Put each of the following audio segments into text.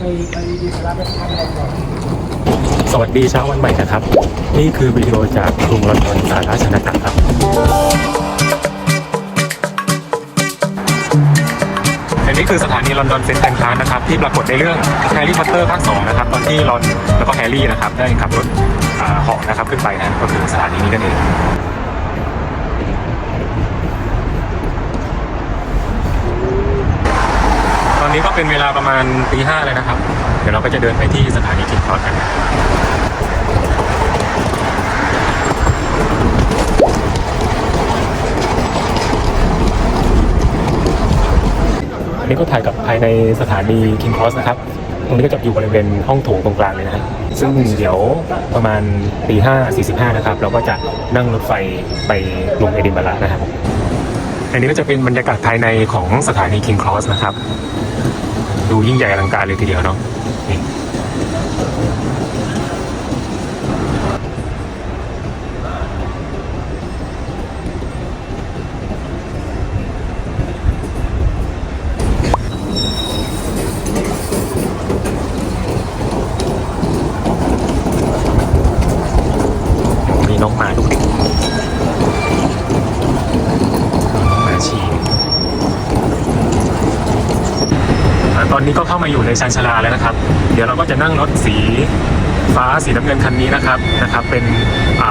สวัสดีเช้าวันใหม่นะครับ นี่คือวิดีโอจากกรุงลอนดอนสหราชอาณาจักรครับ อันนี้คือสถานีลอนดอนเซนต์แอนคลาสนะครับ ที่ปรากฏในเรื่องแฮร์รี่พอตเตอร์ภาค2นะครับ ตอนที่รอนแล้วก็แฮร์รี่นะครับ ได้ขับรถเหาะนะครับขึ้นไปนะก็คือสถานีนี้นั่นเอง ตอ นี้ก็เป็นเวลาประมาณตีห้าเลยนะครับ เดี๋ยวเราก็จะเดินไปที่สถานีคิงคอร์สกันนี้ก็ถ่ายกับภายในสถานี King Cross นะครับ ตรงนี้ก็จะอยู่บริเวณห้องโถงตรงกลางเลยนะครับซึ่งเดี๋ยวประมาณตีห้าสี่สิบห้านะครับ เราก็จะนั่งรถไฟไปกรุงเอดินบะระนะครับ อันนี้ก็จะเป็นบรรยากาศภายในของสถานี King Cross นะครับ ดูยิ่งใหญ่อลังการเลยทีเดียวเนาะนี่มีน้องหมาดุกดิกน้องหมาฉี่ อ่าตอนนี้ก็เข้ามาอยู่ ในชานชาลาแล้วนะครับ เดี๋ยวเราก็จะนั่งรถสีฟ้าสีน้ำเงินคันนี้นะครับนะครับ เป็นอ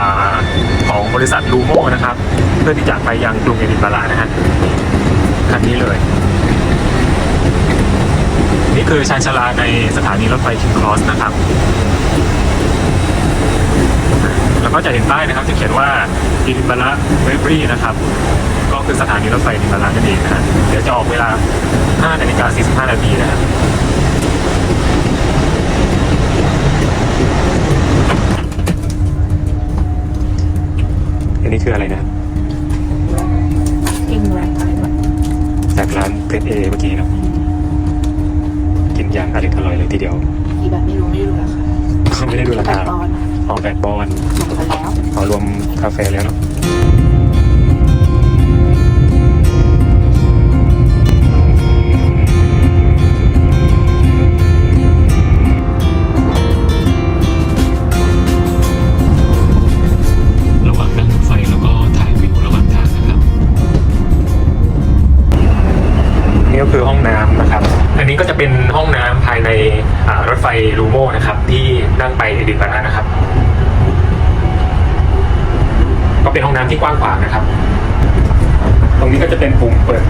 ของบริษัทลูโมนะครับ เพื่อที่จะไปยังกรุงเอดินบะระนะฮะคันนี้เลย นี่คือชานชาลาในสถานีรถไฟคิงครอสนะครับแล้วก็จะเห็นป้ายนะครับที่เขียนว่าอินบาระเวบรีนะครับ ก็คือสถานีรถไฟอินบาระนั่นเองนะฮะเดี๋ยวจะออกเวลา 5 นาฬิกา45 นาทีนะครับ นนี้คืออะไรนะกินแรปอะไรแบบจากร้านเพชเอเมื่อกี้เนาะกินอย่างอร่อยอร่อยเลยทีเดียวกี่แบบไม่รู้ไม่รู้ราคาเขาไม่ได้ดูราคาตอนของแปดบอลหมดไปแล้วเอารวมกาแฟแล้วเนาะระ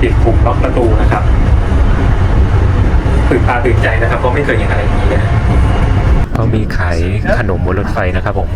ปิดปุ่มล็อกประตูนะครับตื่นตาตื่นใจนะครับเพราะไม่เคยเห็นอะไรอย่างนี้นะก็มีขายขนมบนรถไฟนะครับผม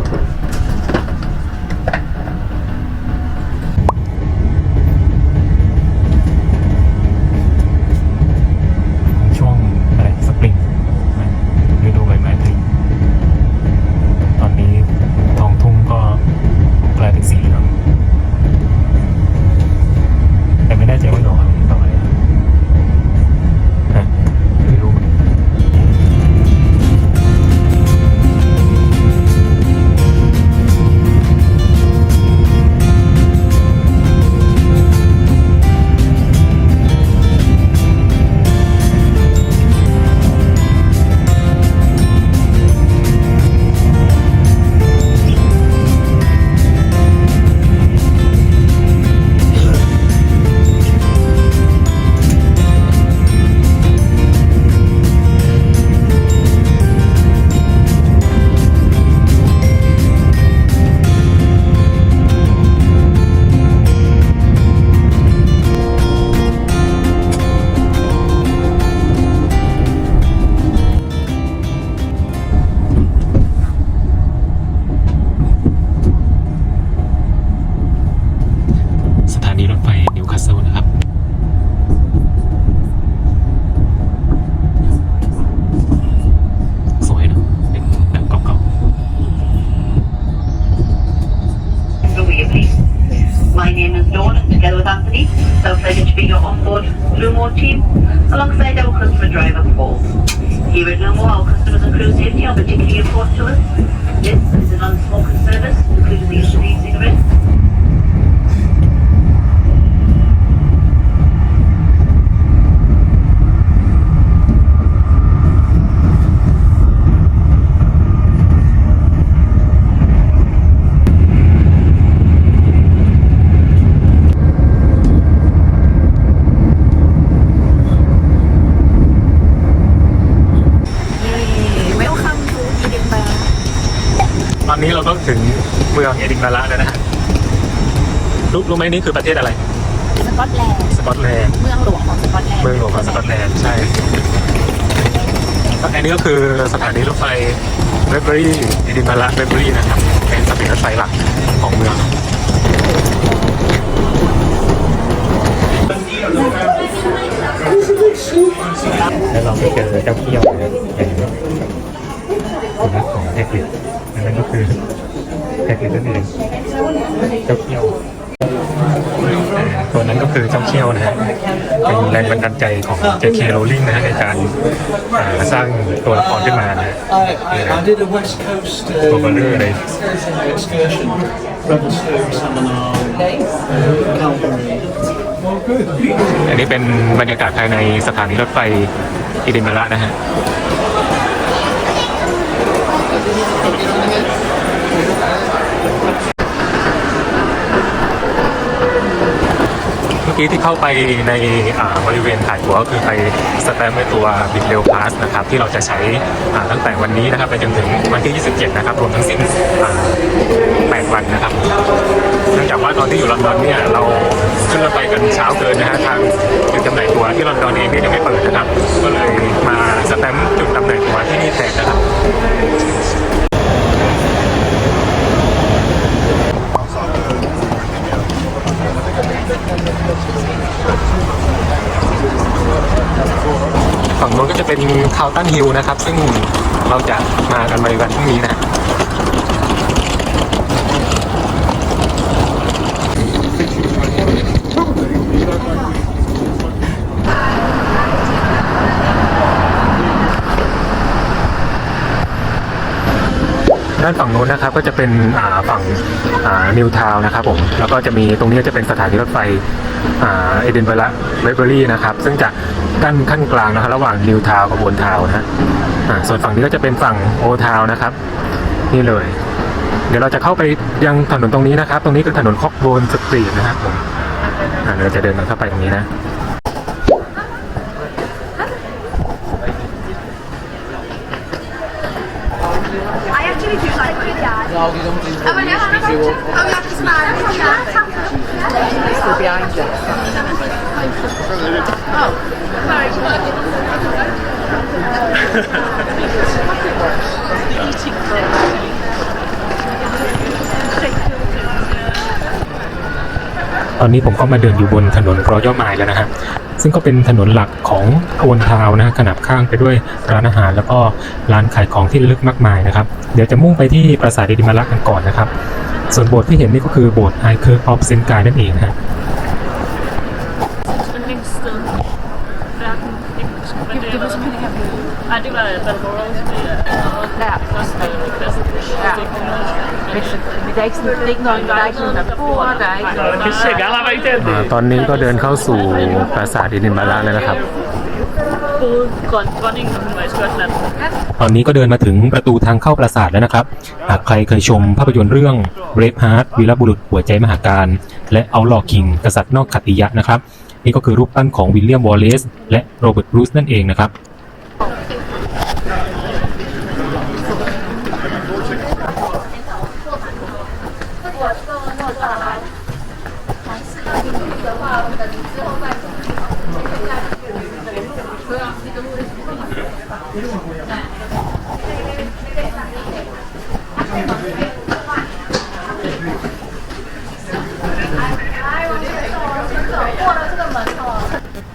นบะระแล้วนะฮะรู้รู้ไหมนี่คือประเทศอะไร สกอตแลนด์ สกอตแลนด์เมืองหลวงของสกอตแลนด์เมืองหลวงของสกอตแลนด์ใช่อันนี้ก็คือสถานีรถไฟเบเบอรี่เอดินบะระเบเบอรี่นะครับเป็นสถานีรถไฟหลักของเมือง รงบันดาลใจของ J.K. Rowling นะฮะในการอ่าสร้างตัวละครขึ้นมานะฮะ I, I did a West Coast uh, ตัวเบลเลอร์เลย excursion. Revelstoke, Salmon Calgary. อันนี้เป็นบรรยากาศภายในสถานีรถไฟอิดินบะระนะฮะ มื่อกี้ที่เข้าไปในบริเวณถ่ายตั๋วก็คือไปสแตมป์ไว้ตัวบิดเรลพาสนะครับที่เราจะใช้ตั้งแต่วันนี้นะครับไปจนถึงวันที่ 27 นะครับรวมทั้งสิ้น8 วันนะครับเนื่องจากว่าตอนที่อยู่ลอนดอนเนี่ยเราขึ้นรถไฟกันเช้าเกินนะฮะทางจุดจำหน่ายตั๋วที่ลอนดอนเองเนี่ยยังไม่เปิดนะครับ ก็เลยมาสแตมป์จุดจำหน่ายตั๋วที่นี่แทนนะครับ เป็นคาวตันฮิลนะครับ ซึ่งเราจะมากันในวันพรุ่งนี้นะด้านฝั่งโน้นนะครับก็จะเป็นฝั่งนิวทาวนะครับผมแล้วก็จะมีตรงนี้จะเป็นสถานีรถไฟ เอเดนเบระเวเบอรี่นะครับ ซึ่งจะกั้นขั้นกลางนะครับระหว่างนิวทาวกับโอนทาวนะฮะส่วนฝั่งนี้ก็จะเป็นฝั่งโอทาวนะครับ นี่เลย เดี๋ยวเราจะเข้าไปยังถนนตรงนี้นะครับ ตรงนี้คือถนนคอกโบนสตรีทนะครับผมเดี๋ยวเราจะเดินเข้าไปตรงนี้นะ I actually do like my dad. Oh, my God. Oh, yeah, he's mad. He's to behind you. Oh, sorry. ตอนนี้ผมก็มาเดินอยู่บนถนนรอย่อไมายแล้วนะฮะซึ่งก็เป็นถนนหลักของโอนทาวนะฮะขนาบข้างไปด้วยร้านอาหาร แล้วก็ร้านขายของที่ลึกมากมายนะครับ เดี๋ยวจะมุ่งไปที่ปราสาทดิมารักกันก่อนนะครับ ส่วนโบสถ์ที่เห็นนี่ก็คือโบสถ์ไฮเคิร์กออฟเซนกายนั่นเองนะ så, men der er ikke sådan, det er ikke noget, der er ikke nogen, der bor, der er ikke noget. Det ser gerne være ikke อ่าตอนนี้ก็เดินเข้าสู่ปราสาทเอดินบะระแล้วนะครับ boede grøn, dronningen, når hun var i Skotland. ตอนนี้ก็เดินมาถึงประตูทางเข้าปราสาทแล้วนะครับ หากใครเคยชมภาพยนตร์เรื่อง Braveheart วีรบุรุษหัวใจมหาการ และ Outlaw King กษัตริย์นอกขัตติยะนะครับ นี่ก็คือรูปปั้นของวิลเลียมวอลเลซและโรเบิร์ตบรูซนั่นเองนะครับ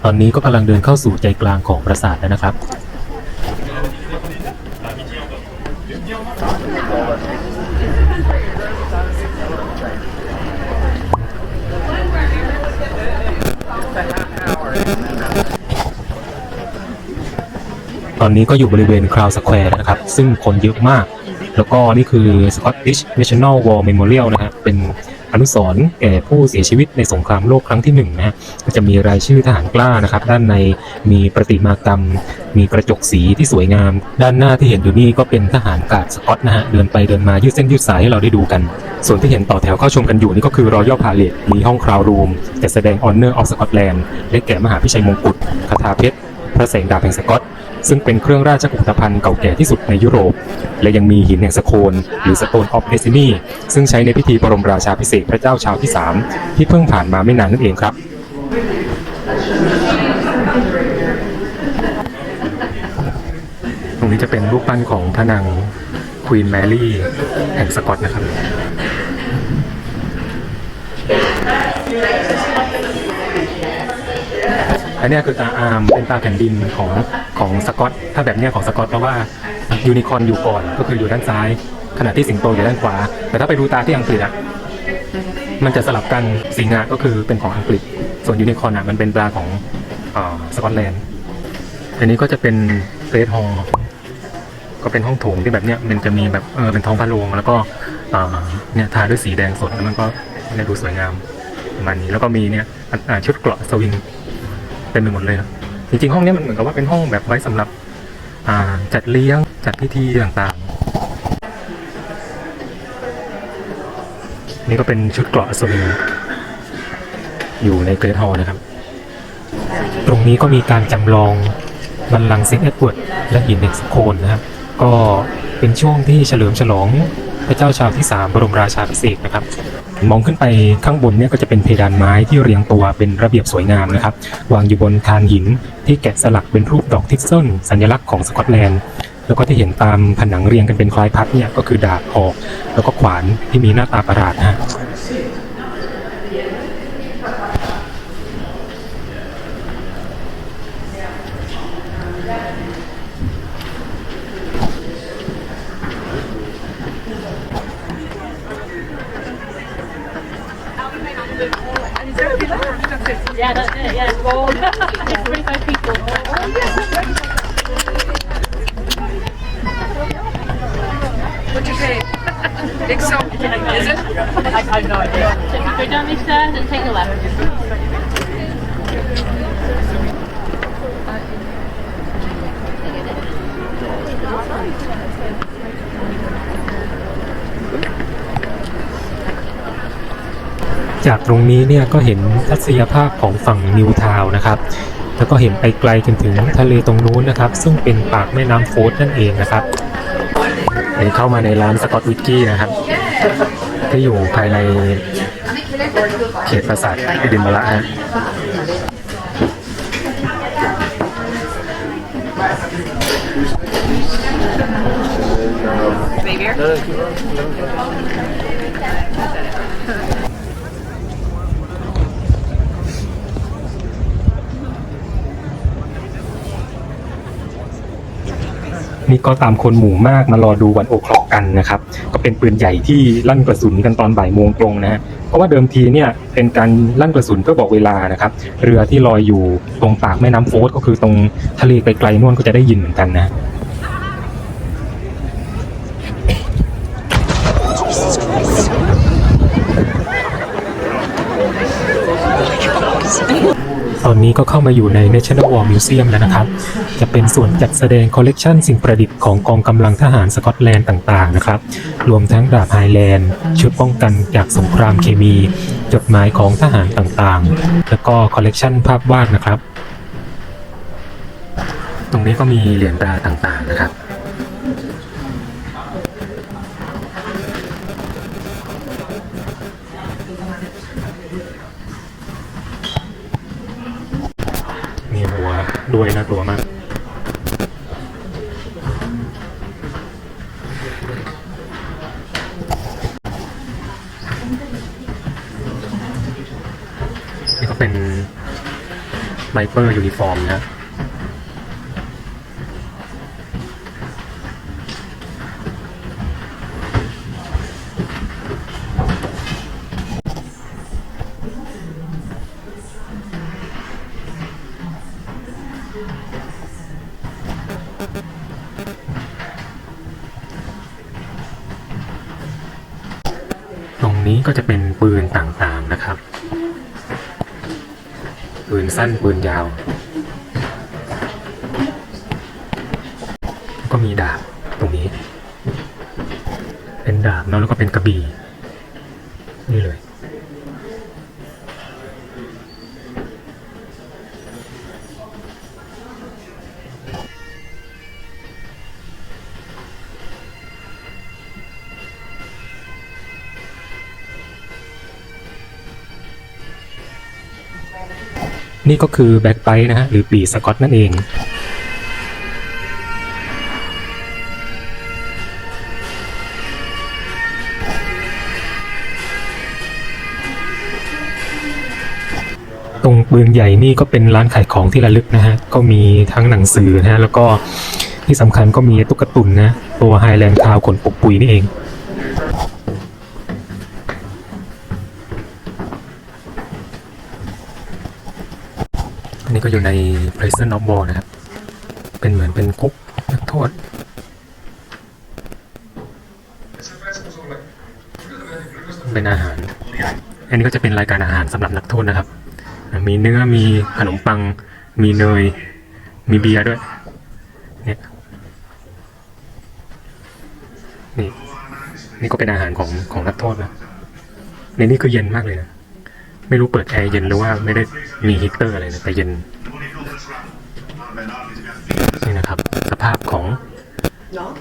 ตอนนี้ก็กำลังเดินเข้าสู่ใจกลางของปราสาทแล้วนะครับ ตอนนี้ก็อยู่บริเวณคราวสแควร์นะครับ ซึ่งคนเยอะมาก แล้วก็นี่คือ Scottish National War Memorial นะฮะเป็น อนุสรณ์แก่ผู้เสียชีวิตในสงครามโลกครั้งที่หนึ่งนะก็จะมีรายชื่อทหารกล้านะครับ ด้านในมีประติมากรรม มีกระจกสีที่สวยงาม ด้านหน้าที่เห็นอยู่นี่ก็เป็นทหารกาดสกอตนะฮะเดินไปเดินมายืดเส้นยืดสายให้เราได้ดูกัน ส่วนที่เห็นต่อแถวเข้าชมกันอยู่นี่ก็คือ Royal Palace มีห้องคราวรูมจัดแสดง Honor of Scotland ได้แก่มหาพิชัยมงกุฎคาถาเพชรพระแสงดาบแห่งสกอต ซึ่งเป็นเครื่องราชกุฏภัณฑ์เก่าแก่ที่สุดในยุโรป และยังมีหินแห่งสโคนหรือ Stone of Destiny ซึ่งใช้ในพิธีบรมราชาภิเศษพระเจ้าชาวที่ 3 ที่เพิ่งผ่านมาไม่นานนั่นเองครับตรงนี้จะเป็นรูปปั้นของพระนางควีนแมรี่แห่งสกอตนะครับ อันนี้คือตาอาร์มเป็นตาแผ่นดินของของสกอต ถ้าแบบเนี้ยของสกอตเพราะว่ายูนิคอร์นอยู่ก่อนก็คืออยู่ด้านซ้าย ขณะที่สิงโตอยู่ด้านขวา แต่ถ้าไปดูตาที่อังกฤษอะมันจะสลับกันสิงห์ก็คือเป็นของอังกฤษ ส่วนยูนิคอร์นอะมันเป็นปลาของอสกอตแลนด์อันนี้ก็จะเป็นเฟสฮอลก็เป็นห้องโถงที่แบบเนี้ยมันจะมีแบบเออเป็นท้องพระโรงแล้วก็เนี่ยทาด้วยสีแดงสดแล้วมันก็เนี่ยดูสวยงามประมาณนี้แล้วก็มีเนี่ยชุดเกราะสวิง เต็มไปหมดเลยนะจริงๆ ห้องนี้มันเหมือนกับว่าเป็นห้องแบบไว้สำหรับอ่าจัดเลี้ยงจัดพิธีต่างๆ นี่ก็เป็นชุดเกราะสวิงอยู่ในเกรทฮอลนะครับ ตรงนี้ก็มีการจำลองบัลลังก์เซนต์เอ็ดเวิร์ดและหินเอ็กซ์โคนนะครับ ก็เป็นช่วงที่เฉลิมฉลองพระเจ้าชาวที่ 3 บรมราชาภิเษนะครับ มองขึ้นไปข้างบนเนี่ยก็จะเป็นเพดานไม้ที่เรียงตัวเป็นระเบียบสวยงามนะครับ วางอยู่บนคานหินที่แกะสลักเป็นรูปดอกทิกเซิลสัญลักษณ์ของสกอตแลนด์แล้วก็ที่เห็นตามผนังเรียงกันเป็นคล้ายพัดเนี่ยก็คือดาบหอก แล้วก็ขวานที่มีหน้าตาประหลาดฮะ จากตรงนี้เนี่ยก็เห็นทัศนียภาพของฝั่งนิวทาวนะครับ แล้วก็เห็นไปไกลจนถึงทะเลตรงนู้นนะครับ ซึ่งเป็นปากแม่น้ำโฟร์ดนั่นเองนะครับอันนี้เข้ามาในร้านสกอตวิกกี้นะครับที่อยู่ภายในเขตปราสาทเอดินบะระฮะ นี่ก็ตามคนหมู่มากมารอดูวันโอคลอกกันนะครับ ก็เป็นปืนใหญ่ที่ลั่นกระสุนกันตอนบ่ายโมงตรงนะฮะเพราะว่าเดิมทีเนี่ยเป็นการลั่นกระสุนเพื่อบอกเวลานะครับ เรือที่ลอยอยู่ตรงปากแม่น้ำโฟร์ก็คือตรงทะเลไกลๆนู่นก็จะได้ยินเหมือนกันนะ นี้ก็เข้ามาอยู่ใน National War Museum แล้วนะครับ จะเป็นส่วนจัดแสดงคอลเลกชันสิ่งประดิษฐ์ของกองกำลังทหารสกอตแลนด์ต่างๆนะครับ รวมทั้งดาบไฮแลนด์ ชุดป้องกันจากสงครามเคมี จดหมายของทหารต่างๆ แล้วก็คอลเลกชันภาพวาดนะครับ ตรงนี้ก็มีเหรียญตราต่างๆนะครับ ด้วยนะตัวมากนี่ก็เป็นไบเปอร์ยูนิฟอร์มนะ นี้ก็จะเป็นปืนต่างๆนะครับ ปืนสั้นปืนยาว ก็มีดาบตรงนี้ เป็นดาบเนาะแล้วก็เป็นกระบี่นี่เลย นี่ก็คือแบ็กไ e นะฮะหรือปีสกอตนั่นเอง ตรงปืนใหญ่นี่ก็เป็นร้านขายของที่ระลึกนะฮะ ก็มีทั้งหนังสือนะฮะ แล้วก็ที่สำคัญก็มีตุ๊กตุนนะ ตัวไฮแลนด์คาวขนปกปุยนี่เอง อั นี้ก็อยู่ใน Prison of War นะครับ เป็นเหมือนเป็นคุกนักโทษ เป็นอาหาร อันนี้ก็จะเป็นรายการอาหารสำหรับนักโทษนะครับ มีเนื้อ มีขนมปัง มีเนย มีเบียร์ด้วย เนี่ยนี่ นี่ก็เป็นอาหารของของนักโทษนะในนี้คือเย็นมากเลยนะ ไม่รู้เปิดแอร์เย็นหรือว่าไม่ได้มีฮีตเตอร์อะไรนะแต่เย็น นี่นะครับ สภาพของ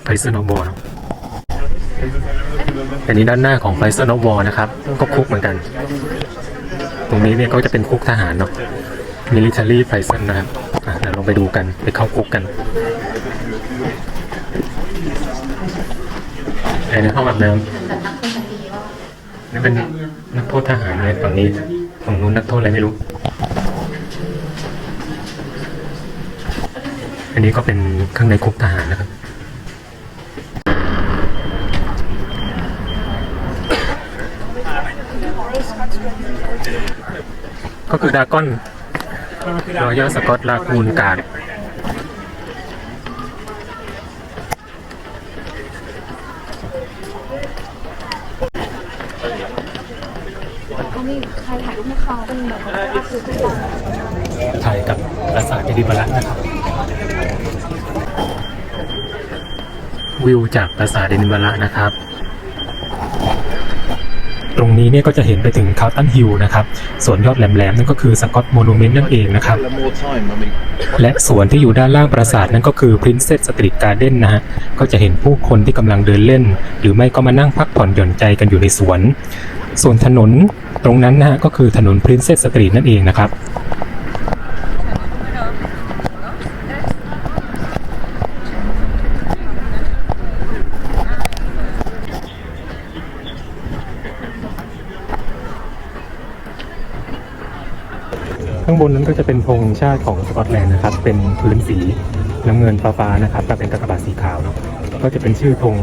Prison of War เนอะอันนี้ด้านหน้าของ Prison of War นะครับ ก็คุกเหมือนกัน ตรงนี้เนี่ยก็จะเป็นคุกทหารเนาะ military prison นะครับเดี๋ยวลงไปดูกันไปเข้าคุกกันอ้ในห้องอาบน้ำนี่เป็นนักโทษทหารเลยฝั่งนี้ ฝั่งนู้นนักโทษอะไรไม่รู้ อันนี้ก็เป็นข้างในคุกทหารนะครับก็คือดากอนรอยัลสกอตลาคูนการ์ด ก็มีใครถ่ายรูปให้เขาเป็นแบบว่าคือทุกอย่าง ถ่ายกับปราสาทเอดินบะระนะครับ วิวจากปราสาทเอดินบะระนะครับ ตรงนี้เนี่ยก็จะเห็นไปถึงคาวตันฮิลนะครับ ส่วนยอดแหลมๆนั่นก็คือสกอตโมนูเมนต์นั่นเองนะครับ และสวนที่อยู่ด้านล่างปราสาทนั่นก็คือ Princess Street Garden นะฮะ ก็จะเห็นผู้คนที่กำลังเดินเล่น หรือไม่ก็มานั่งพักผ่อนหย่อนใจกันอยู่ในสวน ส่วนถนนตรงนั้นนะฮะก็คือถนน Princess Street นั่นเองนะครับข้างบนนั้นก็จะเป็นธงชาติของสกอตแลนด์นะครับ เป็นพื้นสีน้ำเงินฟ้าๆนะครับแต่เป็นกากบาทสีขาวเนาะก็จะเป็นชื่อธง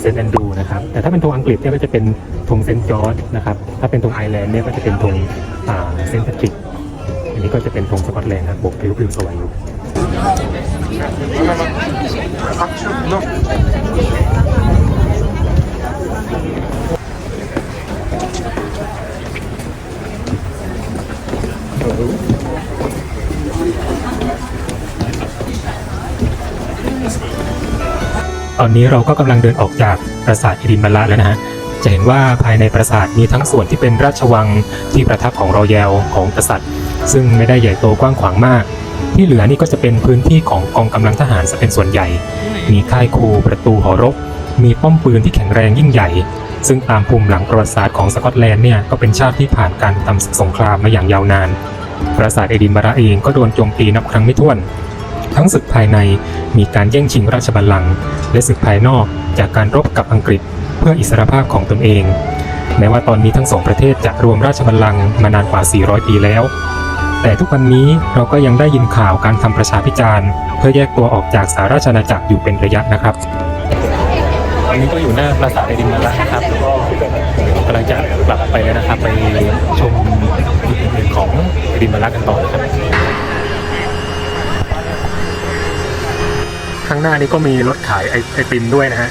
เซนต์แอนดูนะครับ แต่ถ้าเป็นธงอังกฤษเนี่ยก็จะเป็นธงเซนต์จอร์จนะครับ ถ้าเป็นธงไอร์แลนด์เนี่ยก็จะเป็นธงเซนต์แพทริก อันนี้ก็จะเป็นธงสกอตแลนด์ครับบกพลิ้วสวยอยู่ ตอนนี้เราก็กำลังเดินออกจากปราสาทเอดินบะระแล้วนะฮะจะเห็นว่าภายในปราสาทมีทั้งส่วนที่เป็นราชวังที่ประทับของรอยัลของกษัตริย์ ซึ่งไม่ได้ใหญ่โตกว้างขวางมาก ที่เหลือนี่ก็จะเป็นพื้นที่ของกองกำลังทหารซะเป็นส่วนใหญ่ มีค่ายครูประตูหอรบ มีป้อมปืนที่แข็งแรงยิ่งใหญ่ ซึ่งตามภูมิหลังประวัติศาสตร์ของสกอตแลนด์เนี่ยก็เป็นชาติที่ผ่านการทำศึกสงครามมาอย่างยาวนาน ปราสาทเอดินบะระเองก็โดนโจมตีนับครั้งไม่ถ้วน ทั้งศึกภายในมีการแย่งชิงราชบัลลังก์และศึกภายนอกจากการรบกับอังกฤษเพื่ออิสรภาพของตนเอง แม้ว่าตอนนี้ทั้งสองประเทศจะรวมราชบัลลังก์มานานกว่า 400 ปีแล้ว แต่ทุกวันนี้เราก็ยังได้ยินข่าวการทำประชาพิจารณ์ เพื่อแยกตัวออกจากสาราชอาณาจักรอยู่เป็นระยะนะครับตอนนี้ก็อยู่หน้าปราสาทเอดินบะระนะครับก็กำลังจะกลับไปแล้วนะครับ ไปชมจุดอื่นของเอดินบะระกันต่อครับ ข้างหน้านี้ก็มีรถขายไอไอติมด้วยนะฮะ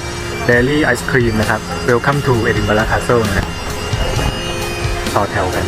Daily Ice Cream นะครับ Welcome to Edinburgh Castle นะฮะต่อแถวกัน